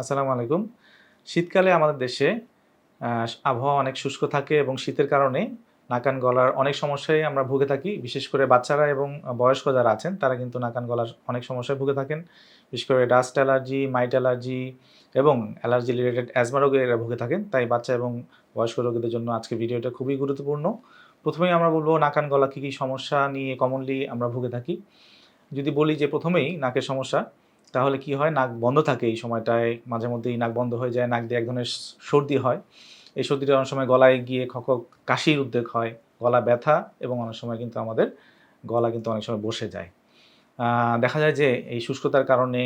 আসসালামু আলাইকুম। শীতকালে আমাদের দেশে আবহাওয়া অনেক শুষ্ক থাকে এবং শীতের কারণে নাকান গলার অনেক সমস্যায় আমরা ভুগে থাকি। বিশেষ করে বাচ্চারা এবং বয়স্ক যারা আছেন, তারা কিন্তু নাকান গলার অনেক সমস্যায় ভুগে থাকেন। বিশেষ করে ডাস্ট অ্যালার্জি, মাইট অ্যালার্জি এবং অ্যালার্জি রিলেটেড অ্যাজমা রোগে এরা ভুগে থাকেন। তাই বাচ্চা এবং বয়স্ক রোগীদের জন্য আজকে ভিডিওটা খুবই গুরুত্বপূর্ণ। প্রথমেই আমরা বলব নাকান গলা কী কী সমস্যা নিয়ে কমনলি আমরা ভুগে থাকি। যদি বলি যে প্রথমেই নাকের সমস্যা তাহলে কি হয়? নাক বন্ধ থাকে এই সময়টায়। মাঝে মধ্যেই নাক বন্ধ হয়ে যায়, নাক দিয়ে এক ধরনের সর্দি হয়। এই সর্দিটা অনেক সময় গলায় গিয়ে খক কাশির উদ্বেগ হয়। গলা ব্যথা এবং অনেক সময় কিন্তু আমাদের গলা কিন্তু অনেক সময় বসে যায়। দেখা যায় যে এই শুষ্কতার কারণে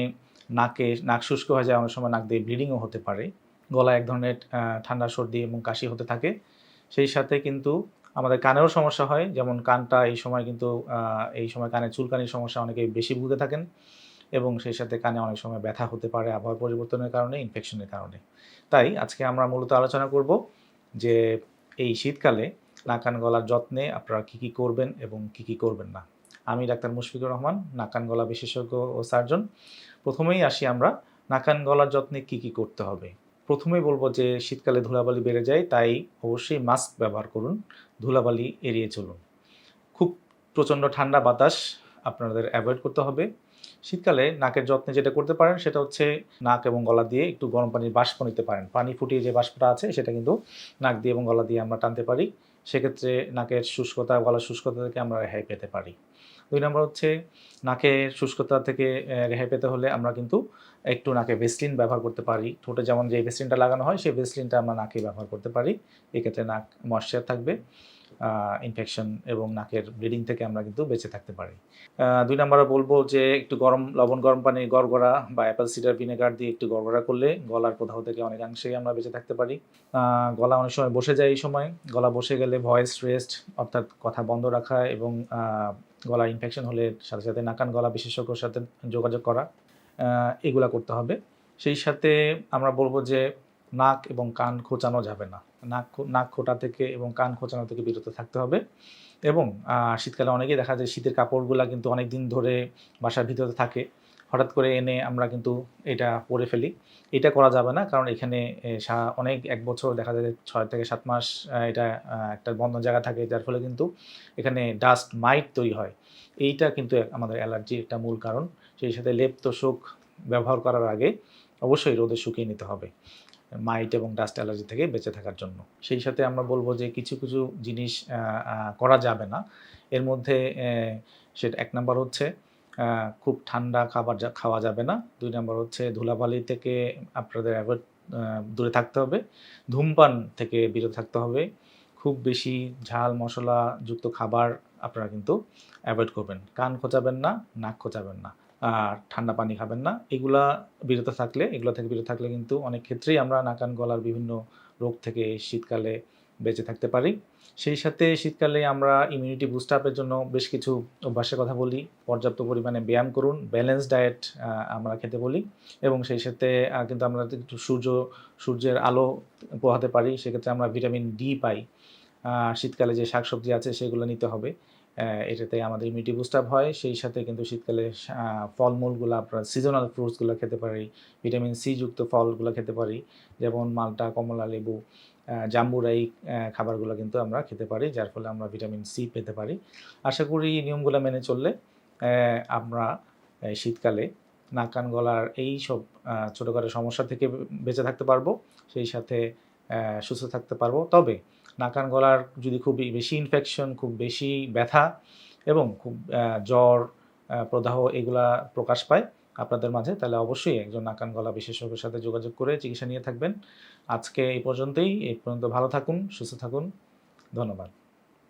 নাকে, নাক শুষ্ক হয়ে যায়, অনেক সময় নাক দিয়ে ব্লিডিংও হতে পারে। গলায় এক ধরনের ঠান্ডা, সর্দি এবং কাশি হতে থাকে। সেই সাথে কিন্তু আমাদের কানেরও সমস্যা হয়। যেমন কানটা এই সময় কিন্তু এই সময় কানে চুলকানির সমস্যা অনেকে বেশি ভুগে থাকেন। এবং সেই সাথে কানে অনেক সময় ব্যথা হতে পারে, আবহাওয়া পরিবর্তনের কারণে ইনফেকশনের কারণে। তাই আজকে আমরা মূলত আলোচনা করব যে এই শীতকালে নাকান গলার যত্নে আপনারা কি কি করবেন এবং কি কি করবেন না। আমি ডাক্তার মুশফিকুর রহমান নাকান গলা বিশেষজ্ঞ ও সার্জন। প্রথমেই আসি আমরা নাকান গলার যত্নে কি কি করতে হবে? প্রথমেই বলব যে শীতকালে ধুলাবালি বেড়ে যায়, তাই অবশ্যই মাস্ক ব্যবহার করুন, ধুলাবালি এড়িয়ে চলুন। খুব প্রচণ্ড ঠান্ডা বাতাস আপনাদের অ্যাভয়েড করতে হবে। শীতকালে নাকের যত্নে যেটা করতে পারেন সেটা হচ্ছে নাক এবং গলা দিয়ে একটু গরম পানির বাষ্প নিতে পারেন। পানি ফুটিয়ে যে বাষ্পটা আছে সেটা কিন্তু নাক দিয়ে এবং গলা দিয়ে আমরা টানতে পারি। সেক্ষেত্রে নাকের শুষ্কতা, গলার শুষ্কতা থেকে আমরা রেহাই পেতে পারি। দুই নম্বর হচ্ছে নাকের শুষ্কতা থেকে রেহাই পেতে হলে আমরা কিন্তু একটু নাকে ভেসলিন ব্যবহার করতে পারি। ঠোঁটে যেমন যে ভেসলিনটা লাগানো হয়, সেই ভেসলিনটা আমরা নাকে ব্যবহার করতে পারি। এক্ষেত্রে নাক ময়শ্চার থাকবে। ইনফেকশন এবং নাকের ব্লিডিং থেকে আমরা কিন্তু বেঁচে থাকতে পারি। দুই নম্বরে বলব যে, একটু গরম, লবণ গরম পানি গড়গড়া বা অ্যাপেল সিডার ভিনেগার দিয়ে একটু গড়গড়া করলে গলার প্রদাহ থেকে অনেকাংশেই আমরা বেঁচে থাকতে পারি। গলা অনেক সময় বসে যায় এই সময়। গলা বসে গেলে ভয়েস রেস্ট অর্থাৎ কথা বন্ধ রাখা এবং গলা ইনফেকশন হলে সাথে সাথে নাকান গলা বিশেষজ্ঞর সাথে যোগাযোগ করা এগুলা করতে হবে। সেই সাথে আমরা বলব যে নাক এবং কান খোঁচানো যাবে না। নাক নাক খোঁটা থেকে এবং কান খোঁচানো থেকে বিরত থাকতে হবে। এবং শীতকালে অনেকেই দেখা যায় শীতের কাপড়গুলা কিন্তু অনেক দিন ধরে বাসার ভিতরে থাকে। হঠাৎ করে এনে আমরা কিন্তু এটা পরে ফেলি। এটা করা যাবে না কারণ এখানে অনেক এক বছর দেখা যায় ছয় থেকে সাত মাস এটা একটা বন্ধ জায়গা থাকে। যার ফলে কিন্তু এখানে ডাস্ট মাইট তৈরি হয়। এইটা কিন্তু আমাদের অ্যালার্জির একটা মূল কারণ। সেই সাথে লেপ তোষক ব্যবহার করার আগে অবশ্যই রোদে শুকিয়ে নিতে হবে। মাইট এবং ডাস্ট অ্যালার্জি থেকে বেঁচে থাকার জন্য। সেই সাথে আমরা বলব যে কিছু কিছু জিনিস করা যাবে না। এর মধ্যে সেটা এক নম্বর হচ্ছে খুব ঠান্ডা খাবার খাওয়া যাবে না। দুই নম্বর হচ্ছে ধুলাবালি থেকে আপনাদের অ্যাভয়েড দূরে থাকতে হবে। ধূমপান থেকে বিরত থাকতে হবে। খুব বেশি ঝাল মশলা যুক্ত খাবার আপনারা কিন্তু অ্যাভয়েড করবেন। কান খোঁচাবেন না, নাক খোঁচাবেন না। আর ঠান্ডা পানি খাবেন না। এগুলা বিরত থাকলে, এগুলো থেকে বিরত থাকলে কিন্তু অনেক ক্ষেত্রেই আমরা নাকান গলার বিভিন্ন রোগ থেকে শীতকালে বেঁচে থাকতে পারি। সেই সাথে শীতকালে আমরা ইমিউনিটি বুস্ট আপের জন্য বেশ কিছু অভ্যাসের কথা বলি। পর্যাপ্ত পরিমাণে ব্যায়াম করুন ব্যালেন্স ডায়েট আমরা খেতে বলি। এবং সেই সাথে কিন্তু আমরা একটু সূর্য, সূর্যের আলো পোহাতে পারি। সেক্ষেত্রে আমরা ভিটামিন ডি পাই। শীতকালে যে শাকসবজি আছে সেগুলো নিতে হবে। এটাতে আমাদের ইমিউনিটি বুস্ট আপ হয়। সেই সাথে কিন্তু শীতকালে ফলমূলগুলো আপনার সিজনাল ফ্রুটসগুলো খেতে পারি ভিটামিন সি যুক্ত ফলগুলো খেতে পারি, যেমন মালটা, কমলা, লেবু জাম্বুরা এই খাবারগুলো কিন্তু আমরা খেতে পারি, যার ফলে আমরা ভিটামিন সি পেতে পারি। আশা করি এই নিয়মগুলো মেনে চললে আমরা শীতকালে নাক, কান, গলার এই সব ছোটোখাটো সমস্যা থেকে বেঁচে থাকতে পারব, সেই সাথে সুস্থ থাকতে পারব। তবে নাকান গলার যদি খুব বেশি ইনফেকশন খুব বেশি ব্যথা এবং খুব জ্বর প্রদাহ এগুলা প্রকাশ পায় আপনাদের মাঝে, তাহলে অবশ্যই একজন নাকান গলা বিশেষজ্ঞের সাথে যোগাযোগ করে চিকিৎসা নিয়ে থাকবেন। আজকে এই পর্যন্তই এই পর্যন্ত ভালো থাকুন, সুস্থ থাকুন। ধন্যবাদ।